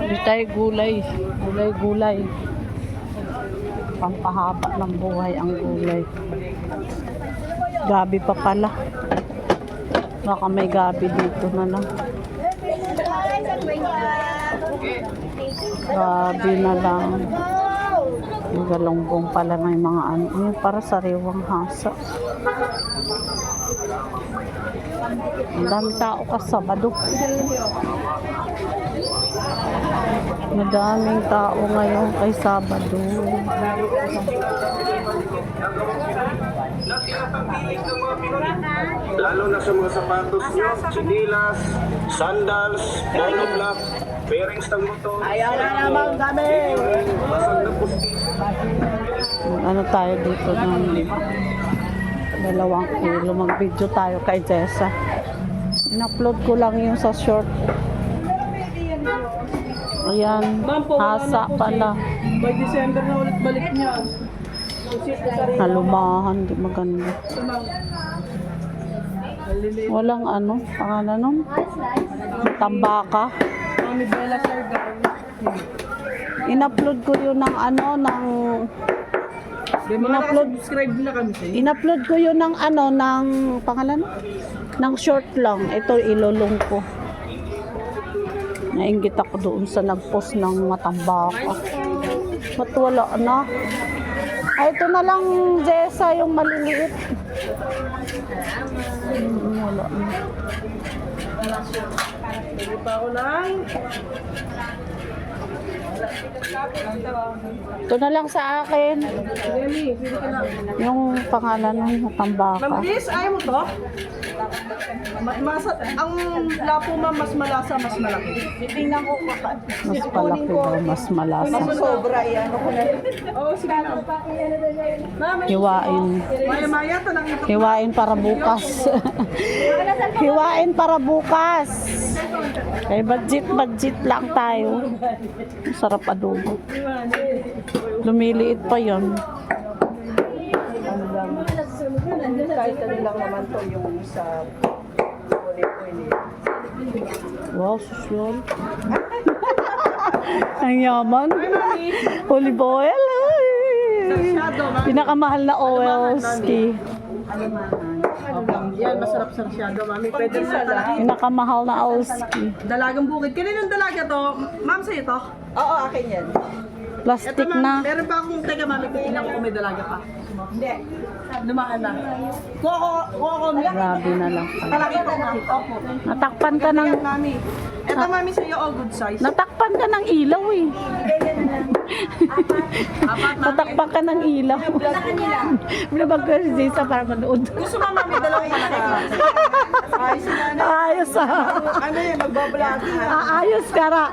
Hindi tayo gulay. Gulay, gulay. Pampahaba ng buhay ang gulay. Gabi pa pala. Baka may gabi dito na lang. Gabi na lang. Yung galonggong pala may mga ano. Para sariwang hasa. Ang dami tao ka Sabado. Madaming tao ngayon kay Sabado. Lalo na sa mga sapatos nyo, chinilas, sandals, monoblock, bearings ng motor. Ayaw na naman kami! Ano tayo dito ng dalawang kilo. Mag-video tayo kay Jessa. In-upload ko lang yung sa short. Ayan, hasa pala. By December na ulit balik niya. Nalumahan, di maganda. Walang ano, pangalan nun? Tambaka. Mami Bella Sir In-upload ko yun ng ano, ng... May mga In-upload. subscribe na kami sa In-upload ko yun ng ano, ng pangalan? Ng short lang. Ito ilulong ko. Nainggit ako doon sa nag-post ng matambaka. Ba't wala na? Ay, ito na lang, Jessa, yung maliliit. Hmm, wala na. Hindi pa ako lang. Ito na lang sa akin. Na. Yung pangalan ng matambaka. Ma'am Liz, ayaw mo to? Ma- Masa, ang lapo ma'am, mas malasa, mas malaki. Titingnan ko pa. Mas palaki daw, mas malasa. sobra, iyan ko na. Oo, sige ma'am. Ma'am, Hiwain. Hiwain para bukas. Hiwain para bukas. Kaya budget, budget lang tayo. Sarap adobo. Lumiliit pa yon. Kahit ano lang naman to yung sa oil. Wow, susyol. Ang yaman. Olive oil. ay. Shadow, ma'am. Pinakamahal na oils. Ki. Yan, masarap sa shadow, mami. Pwede sa lahat. Pinakamahal na oils. Ki. Dalagang bukid. Kaninong dalaga to? Ma'am, sa'yo to? Oo, akin yan. Plastic na. meron pa akong, teka mami, titignan ko kung may dalaga pa. Hindi. Lumahan na. Kuha ko, kuha ko. Grabe na lang. Dalaga to, ma'am. Opo. Natakpan ka ng... Mami. Ito, mami, sa'yo, all good size. Natakpan ka ng ilaw eh. Natakpan ka ng ilaw. Binabag ko si Jessa para manood. Gusto mo, mami, dalawang malaki. Ayos na na. Ayos ah. Ano yan, magbablog. Aayos ka ra.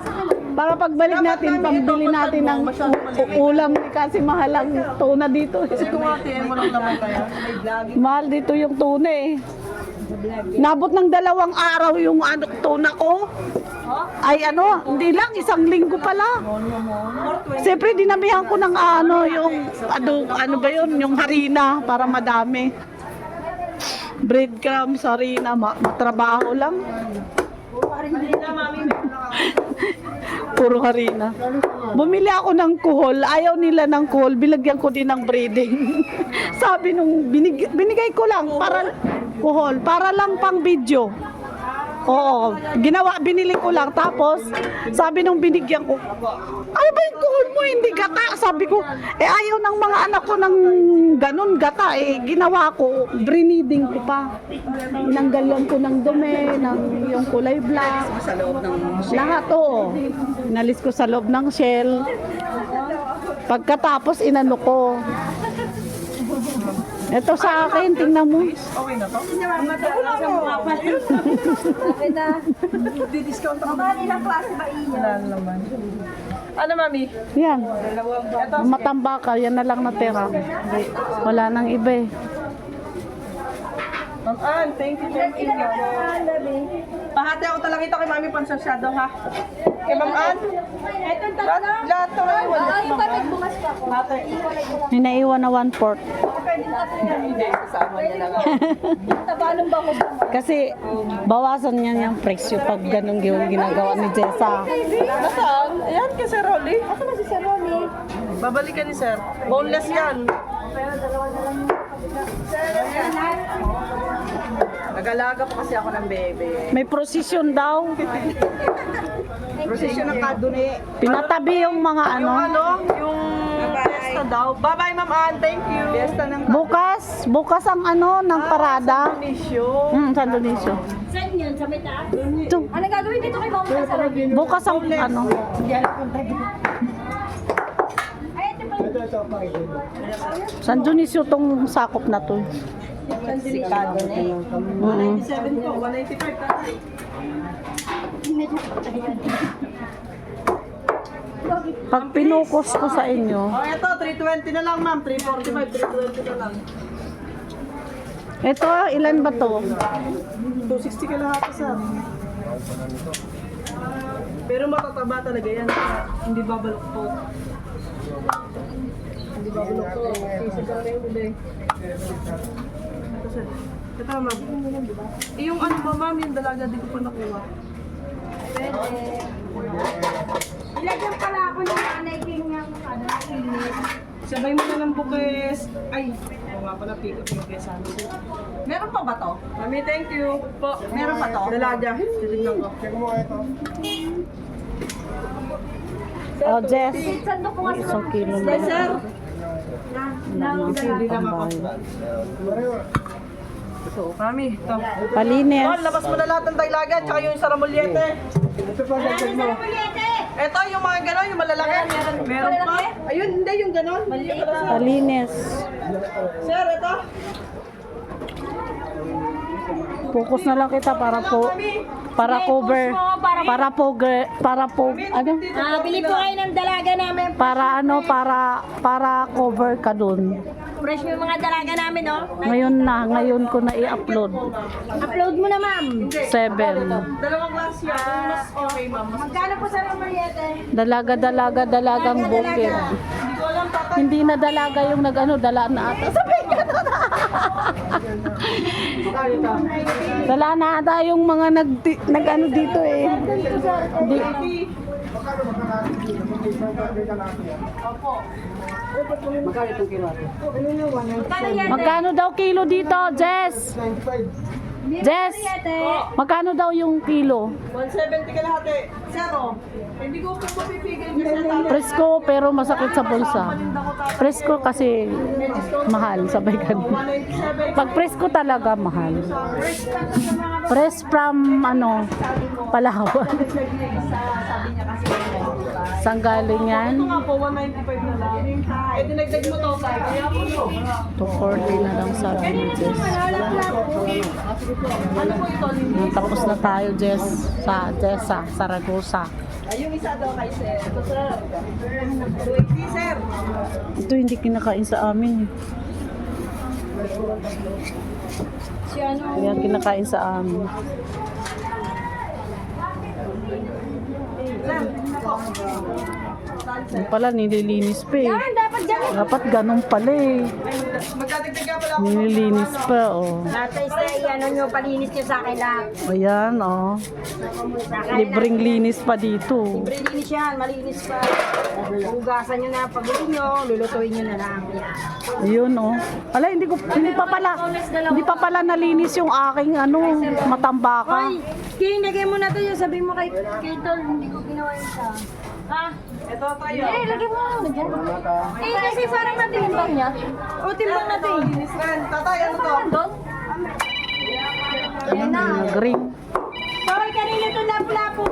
Para pagbalik natin, pambili natin ng u- ulam ni kasi mahal ang tuna dito. Kasi kung atin, walang naman vlogging. Mahal dito yung tuna eh. Nabot ng dalawang araw yung ano, tuna ko. Ay ano, hindi lang, isang linggo pala. Siyempre, dinamihan ko ng ano, yung, ano, ano ba yun, yung harina para madami. Breadcrumbs, harina, ma- trabaho lang. Puro harina. Bumili ako ng kuhol. Ayaw nila ng kuhol. Bilagyan ko din ng breeding. Sabi nung binig, binigay ko lang para kuhol. Para lang pang video. Oo. Ginawa, binili ko lang. Tapos, sabi nung binigyan ko, ano ba yung kuhol mo? Hindi gata. Sabi ko, eh ayaw ng mga anak ko ng ganun gata. Eh, ginawa ko, breeding ko pa. Inanggalan ko ng dumi, ng yung kulay black. Lahat oo. Inalis ko sa loob ng shell. Pagkatapos inano ko. Ito sa akin, tingnan mo. Okay na to? Di-discount ako. Ilang klase ba Wala naman. Ano, mami? Yan. Ito, Matamba ka, yan na lang natira. Wala nang iba eh. Ma'am Ann, thank you, thank you. Pahati ako talaga ito kay Mami Pansasyado, ha? Kay Ma'am Ann? Lahat, lahat to may iwan. Ay, bakit bukas pa ako? Hati. May naiwan na one fourth. Kasi bawasan niya yung presyo pag ganun yung ginagawa ni Jessa. Nasaan? Ayan kay Sir Rolly. Asa ba si Sir Ronnie? Babalikan ni Sir. Boneless yan. Nag-alaga pa kasi ako ng bebe. May prosesyon daw. Prosesyon ng kaduni. Pinatabi yung mga ano. Yung ano, yung fiesta daw. Bye-bye, Ma'am Ann. Thank you. Fiesta ng Bukas, bukas ang ano ng parada. Indonesia. Hmm, San Dionisio. Saan yun? Sa may taas? Ito, Ano gagawin dito kay Mama sa bukas ang ano. San Dionisio tong sakop na to. Sikado na eh. Mm. 197 po, 195 tatay. Pag pinukos ko sa inyo, Oh, eto, 320 na lang, ma'am. 345, 320 na lang. ito ilan ba to? 260 ka lahat, sir. Pero matataba talaga yan. Hindi babalok po. Hindi babalok po. Physical na yung bibig. Ito, sir. Ito, ma'am. Eh, yung ano ba, ma'am? Yung dalaga, di ko pa nakuha. Ilagyan pala ako ng anay king ng ano, init. Sabay mo na ng bukes. Ay, oo nga pala, pick up yung kesa. Meron pa ba to? Mami, thank you. Po. Meron pa to? Dalaga. Titignan ko. Check mo ito. Oh, Jess. Sandok ko nga sa Isang kilo na. Yes, sir. Hindi na Mami, ito. Palinis. Oh, labas mo na lahat ng dalaga, tsaka yung saramulyete. Ito, yung mga gano'n, yung malalaki. Meron pa. Ayun, hindi, yung gano'n. Palinis. Sir, ito. Focus na lang kita para po para cover para po para po ano Ah, bili po kayo ng dalaga namin. para ano para para cover ka dun. Fresh yung mga dalaga namin, no? Ngayon na, ngayon ko na i-upload. Upload mo na, ma'am. Seven. Dalawang glass yan. Okay, ma'am. Magkano po sa Ramariete? Dalaga, dalaga, dalagang bukid. Hindi na dalaga yung nag-ano, dala na ata. Sabi ka na. Dala na ata yung mga nag, nag-ano dito eh. Di, Magkano yan? magkano daw kilo dito, Jess? Jess, magkano daw yung kilo? 170 ka lahat eh. Zero. Hindi ko po mapipigil kasi. Presko pero masakit sa bulsa. Presko kasi mahal, sabay ganun. 197. Pag presko talaga mahal. Press from ano, Palawan. Saan galing yan? Ito nga po, 195 na lang. Eh, dinagdag mo to, tayo. Kaya po yun. 240 na lang sabi ni Jess. Ano po ito, Lindy? Tapos na tayo, Jess, sa Jessa, Saragosa. Ay, yung isa daw kay sir. Ito, sir. 280, sir. Ito hindi kinakain sa amin. Si ano? Kaya kinakain sa amin. Yung pala, nililinis pa eh. Dapat ganun pala eh. Magdadagdag ka pala ako. Nililinis pa, oh. Lahat sa ano nyo, palinis nyo sa akin lahat. Ayan, oh. Libreng linis pa dito. Linis yan, malinis pa. Hugasan nyo na paguli nyo, lulutuin nyo na lang. Yan. Ayun, oh. Ala, hindi ko, hindi pa pala, hindi pa pala nalinis yung aking, ano, matambaka. Hoy, King, lagay mo na to yun. Sabi mo kay, kay Tol, hindi ko ginawa yun siya. Ha? Ito tayo. Eh, lagay mo na dyan. Eh, kasi parang natimbang niya. O, timbang natin. Rin. Tatay, ano to? Doon? Ayan na. Nag-ring. Bawal kanina ito lapu-lapu.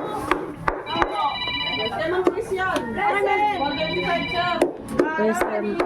Yan ang Chris yan. Present. 125, sir. Present.